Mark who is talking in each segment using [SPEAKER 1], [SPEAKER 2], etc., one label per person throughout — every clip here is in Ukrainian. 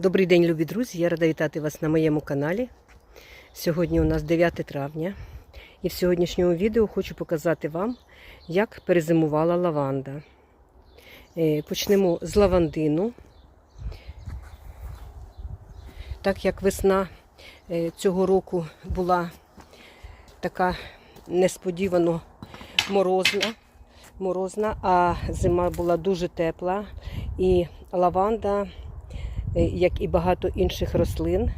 [SPEAKER 1] Добрий день, любі друзі! Я рада вітати вас на моєму каналі. Сьогодні у нас 9 травня, і в сьогоднішньому відео хочу показати вам, як перезимувала лаванда. Е, Почнемо з лавандину. Так як весна е, цього року була така несподівано морозна, морозна, а зима була дуже тепла, і лаванда як і багато інших рослин,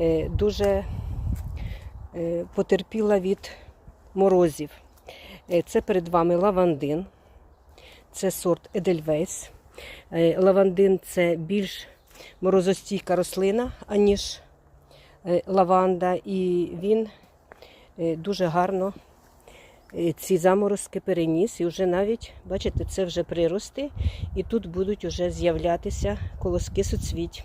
[SPEAKER 1] е, дуже е, потерпіла від морозів. Е, Це перед вами лавандин, це сорт Едельвейс. Е, Лавандин це більш морозостійка рослина, аніж е, лаванда, і він е, дуже гарно е, ці заморозки переніс. І вже навіть, бачите, це вже прирости, і тут будуть вже з'являтися колоски суцвіть.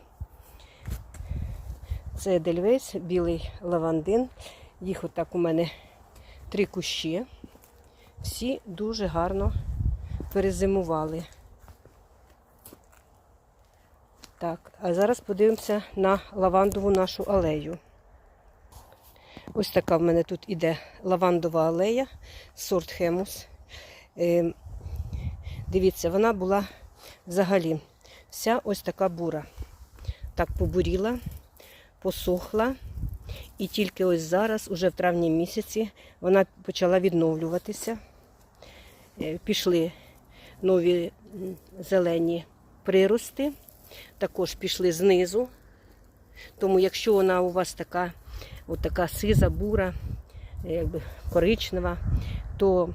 [SPEAKER 1] Це Дельвейс, білий лавандин. Їх отак у мене три кущі. Всі дуже гарно перезимували. Так, а зараз подивимося на лавандову нашу алею. Ось така в мене тут іде лавандова алея, сорт Хемус. Е, дивіться, вона була взагалі вся ось така бура. Так побуріла, посохла. І тільки ось зараз, уже в травні місяці, вона почала відновлюватися. Е, Пішли нові зелені прирости, також пішли знизу. Тому якщо вона у вас така, от така сиза, бура, е, якби коричнева, то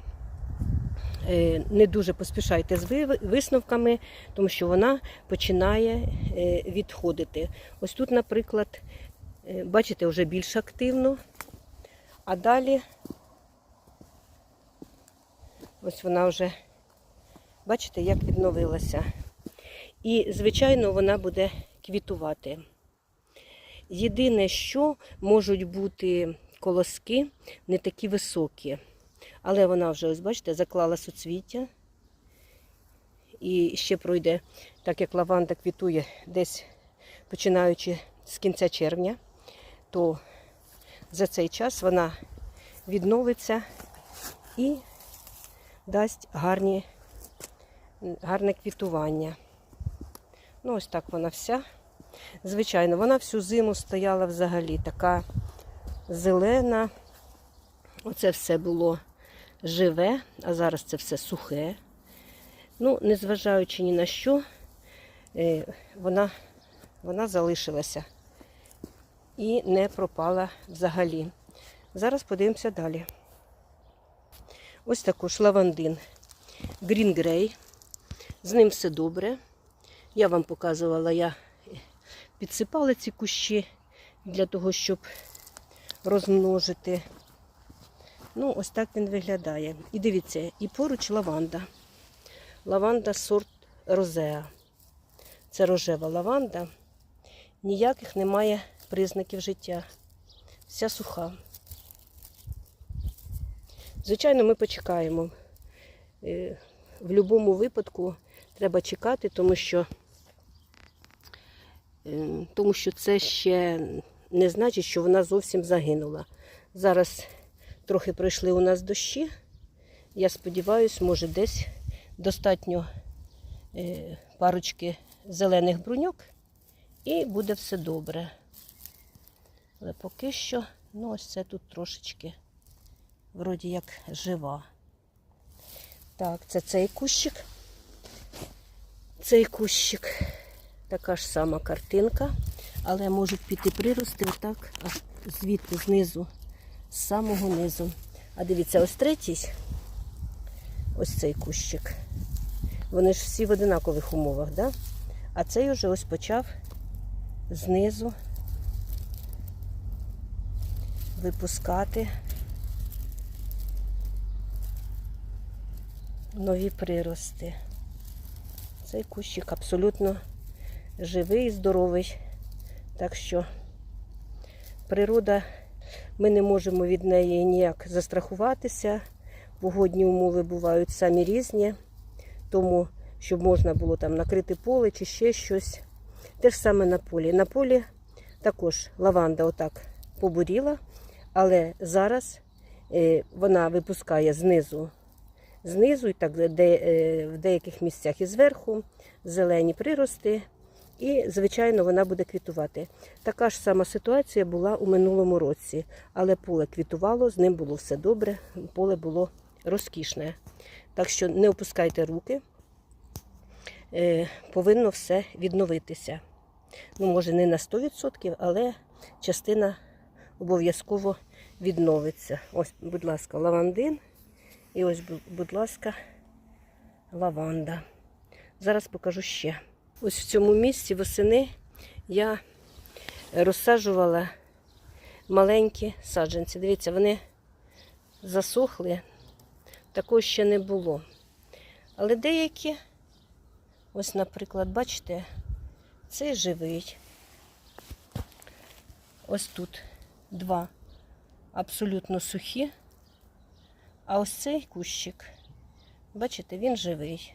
[SPEAKER 1] е, не дуже поспішайте з висновками, тому що вона починає е, відходити. Ось тут, наприклад, бачите, вже більш активно, а далі ось вона вже, бачите, як відновилася. І, звичайно, вона буде квітувати. Єдине, що можуть бути колоски не такі високі. Але вона вже, ось бачите, заклала суцвіття. І ще пройде, так як лаванда квітує десь починаючи з кінця червня, то за цей час вона відновиться і дасть гарні, гарне квітування. Ну, ось так вона вся. Звичайно, вона всю зиму стояла взагалі така зелена. Оце все було живе, а зараз це все сухе. Ну, незважаючи ні на що, е, вона, вона залишилася і не пропала взагалі. Зараз подивимося далі. Ось також лавандин Grey. З ним все добре. Я вам показувала, я підсипала ці кущі для того, щоб розмножити. Ну, ось так він виглядає. І дивіться, і поруч лаванда. Лаванда сорт Розеа. Це рожева лаванда. Ніяких немає признаків життя. Вся суха. Звичайно, ми почекаємо. Е, В будь-якому випадку треба чекати, тому що, тому що це ще не значить, що вона зовсім загинула. Зараз трохи пройшли у нас дощі. Я сподіваюся, може десь достатньо е, парочки зелених бруньок і буде все добре. Але поки що, ну ось це тут трошечки, вроді як жива. Так, це цей кущик. Цей кущик така ж сама картинка, але можуть піти прирости отак, аж звідти знизу, з самого низу. А дивіться, ось третій, ось цей кущик. Вони ж всі в одинакових умовах, да? а цей уже ось почав знизу випускати нові прирости. Цей кущик абсолютно живий і здоровий. Так що природа, ми не можемо від неї ніяк застрахуватися. Погодні умови бувають самі різні. Тому, щоб можна було там накрити поле чи ще щось, Те ж саме на полі. На полі також лаванда отак побуріла, але зараз е, вона випускає знизу, знизу і так де, е, в деяких місцях і зверху зелені прирости. І, звичайно, вона буде квітувати. Така ж сама ситуація була у минулому році, але поле квітувало, з ним було все добре, поле було розкішне. Так що не опускайте руки, е, повинно все відновитися. Ну, може, не на 100%, але частина обов'язково відновиться. Ось, будь ласка, лавандин. І ось, будь ласка, лаванда. Зараз покажу ще. Ось в цьому місці восени я розсаджувала маленькі саджанці. Дивіться, вони засохли, такого ще не було. Але деякі, ось, наприклад, бачите, цей живий. Ось тут два абсолютно сухі, а ось цей кущик, бачите, він живий.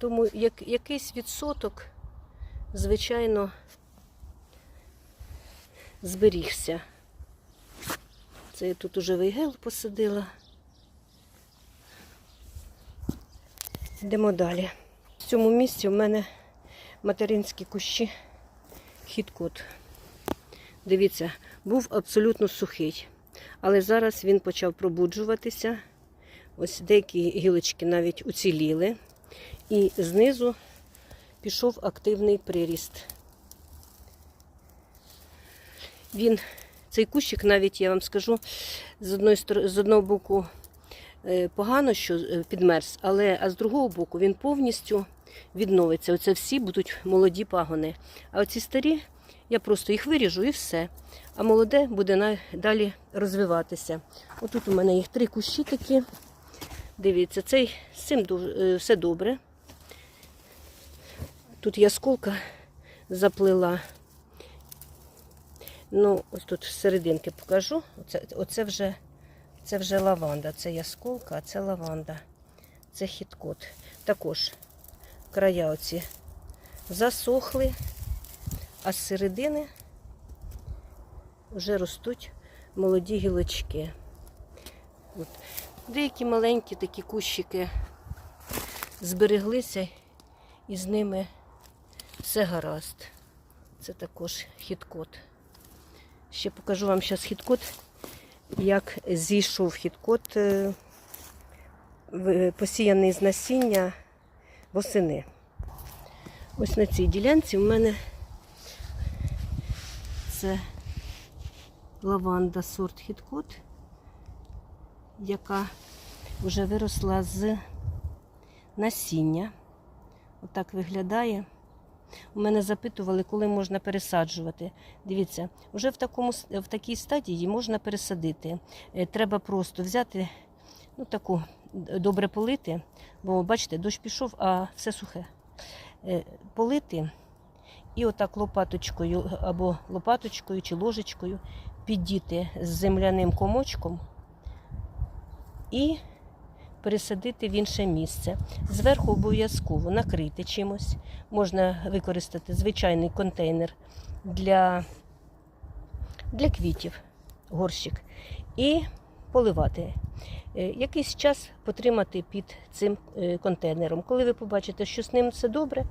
[SPEAKER 1] Тому як, якийсь відсоток, звичайно, зберігся. Це я тут уже вейгел посадила. Йдемо далі. В цьому місці в мене материнські кущі хіткот. Дивіться, був абсолютно сухий, але зараз він почав пробуджуватися. Ось деякі гілочки навіть уціліли. І знизу пішов активний приріст. Він, цей кущик, навіть я вам скажу, з одної з одного боку е, погано, що е, підмерз, але а з другого боку він повністю відновиться. Оце всі будуть молоді пагони. А оці старі, я просто їх виріжу і все. А молоде буде далі розвиватися. Отут у мене їх три кущі такі. Дивіться, цей з цим е, все добре. Тут ясколка заплила. Ну, ось тут серединки покажу. Оце, оце, вже, це вже лаванда. Це ясколка, а це лаванда. Це хіткот. Також края оці засохли, а з середини вже ростуть молоді гілочки. От. Деякі маленькі такі кущики збереглися і з ними все гаразд. Це також хіткот. Ще покажу вам зараз хіткот, як зійшов хіткот, е, в- посіяний з насіння восени. Ось на цій ділянці в мене це лаванда сорт хіткот, яка вже виросла з насіння. Отак виглядає. У мене запитували, коли можна пересаджувати. Дивіться, вже в, такому, в такій стадії можна пересадити. Е, Треба просто взяти, ну таку добре полити, бо бачите, дощ пішов, а все сухе. Е, Полити і отак лопаточкою або лопаточкою чи ложечкою піддіти з земляним комочком і пересадити в інше місце. Зверху обов'язково накрити чимось. Можна використати звичайний контейнер для, для квітів, горщик, і поливати. Е, Якийсь час потримати під цим е, контейнером. Коли ви побачите, що з ним все добре,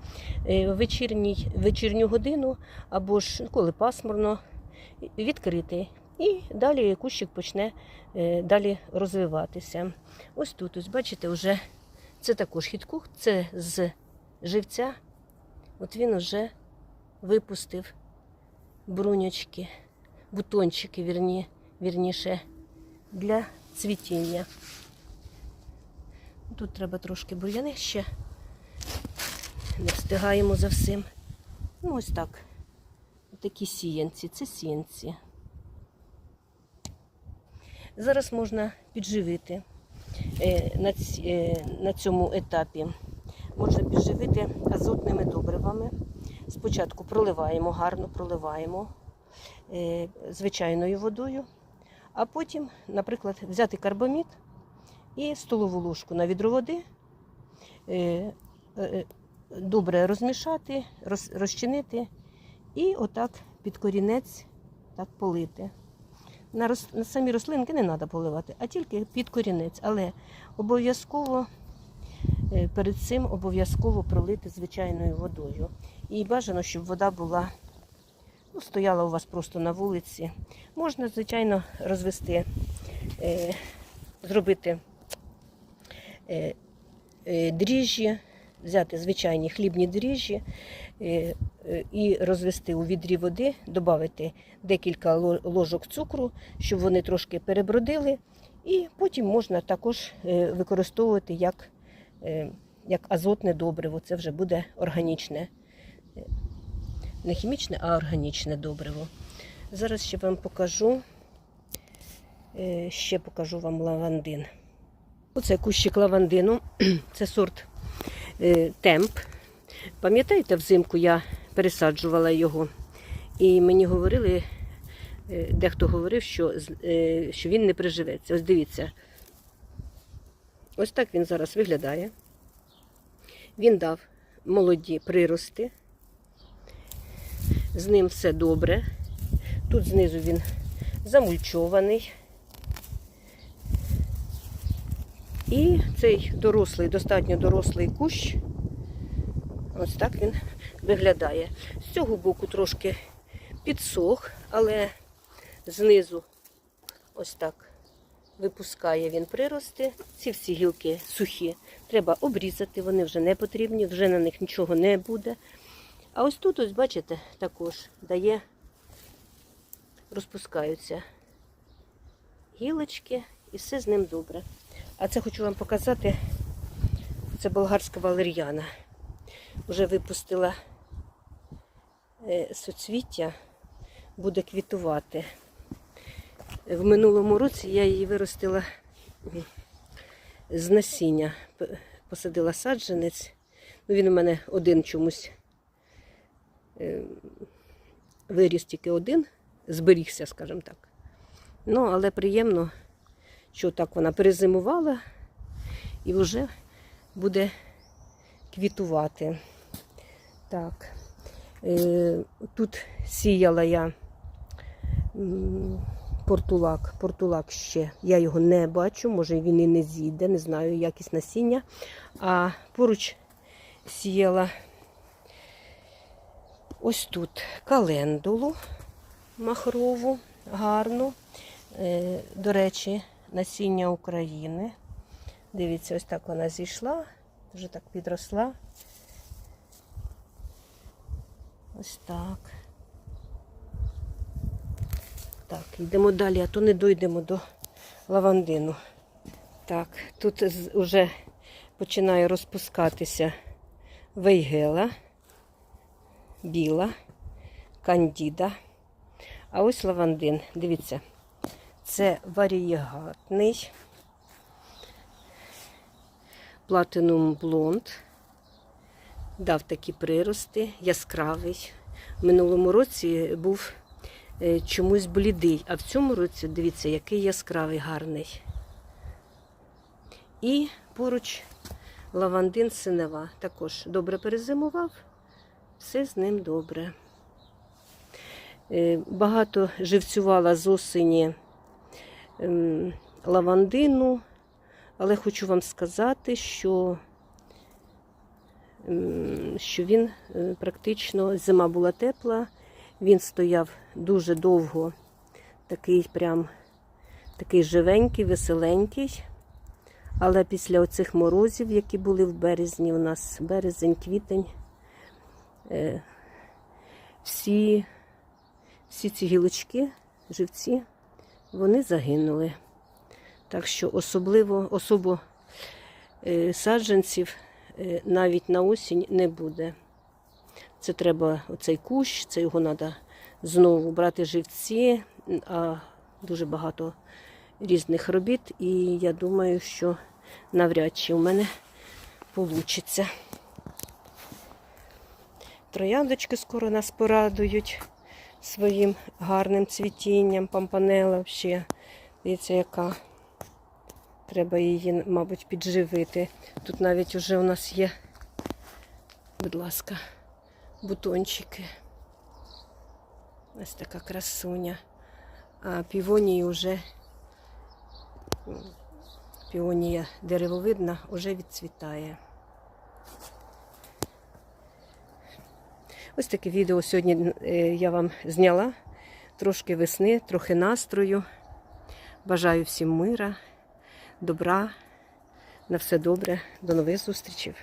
[SPEAKER 1] е, вечірній, вечірню годину або ж коли пасмурно, відкрити. І далі кущик почне е, далі розвиватися. Ось тут, ось бачите, вже це також хіткух, це з живця. От він вже випустив бруньочки, бутончики, вірні, вірніше, для цвітіння. Тут треба трошки бур'яни ще. Не встигаємо за всім. Ну, ось так. Такі сіянці, це сіянці. Зараз можна підживити е, е, на цьому етапі. Можна підживити азотними добривами. Спочатку проливаємо, гарно проливаємо е, звичайною водою, а потім, наприклад, взяти карбамід і столову ложку на відро води, добре розмішати, розчинити і отак під корінець так полити. На, рос, на самі рослинки не треба поливати, а тільки під корінець. Але обов'язково е, перед цим обов'язково пролити звичайною водою. І бажано, щоб вода була, ну, стояла у вас просто на вулиці. Можна, звичайно, розвести, е, зробити е, е, дріжджі, взяти звичайні хлібні дріжджі і розвести у відрі води, додати декілька ложок цукру, щоб вони трошки перебродили. І потім можна також е, використовувати як, е, як азотне добриво. Це вже буде органічне. Е, Не хімічне, а органічне добриво. Зараз ще вам покажу, е, ще покажу вам лавандин. Оце кущик лавандину, це сорт е, темп. Пам'ятаєте, взимку я пересаджувала його, і мені говорили, е, дехто говорив, що, е, що він не приживеться. Ось дивіться. Ось так він зараз виглядає. Він дав молоді прирости. З ним все добре. Тут знизу він замульчований. І цей дорослий, достатньо дорослий кущ, ось так він виглядає. З цього боку трошки підсох, але знизу ось так випускає він прирости. Ці всі гілки сухі. Треба обрізати, вони вже не потрібні, вже на них нічого не буде. А ось тут, ось бачите, також дає, розпускаються гілочки і все з ним добре. А це хочу вам показати, це болгарська валер'яна. Вже випустила е, соцвіття, буде квітувати. В минулому році я її виростила з насіння. Посадила саджанець. Ну, він у мене один чомусь е, виріс тільки один, зберігся, скажімо так. Ну, але приємно, що так вона перезимувала і вже буде квітувати. Так. Е, тут сіяла я портулак. Портулак ще. Я його не бачу, може він і не зійде, не знаю, якість насіння. А поруч сіяла ось тут календулу махрову, гарну. Е, До речі, насіння України. Дивіться, ось так вона зійшла, вже так підросла. Ось так. Так, йдемо далі, а то не дійдемо до лавандину. Так, тут вже починає розпускатися вейгела, біла, кандіда. А ось лавандин. Дивіться, це варієгатний. Platinum Blonde. Дав такі прирости, яскравий. В минулому році був е, чомусь блідий, а в цьому році, дивіться, який яскравий, гарний. І поруч лавандин синева. Також добре перезимував, все з ним добре. Е, Багато живцювала з осені ем, лавандину, але хочу вам сказати, що, що він е, практично зима була тепла, він стояв дуже довго, такий прям такий живенький, веселенький. Але після оцих морозів, які були в березні, у нас березень, квітень, е, всі, всі ці гілочки, живці, вони загинули. Так що особливо особо е, саджанців е, навіть на осінь не буде. Це треба оцей кущ, це його треба знову брати живці, а дуже багато різних робіт. І я думаю, що навряд чи у мене вийде. Трояндочки скоро нас порадують своїм гарним цвітінням, пампанела ще. Дивіться, яка. Треба її, мабуть, підживити. Тут навіть вже у нас є Будь ласка, бутончики. Ось така красуня. А півонії вже піонія деревовидна вже відцвітає. Ось таке відео сьогодні е, я вам зняла. Трошки весни, трохи настрою. Бажаю всім мира, добра. На все добре. До нових зустрічей.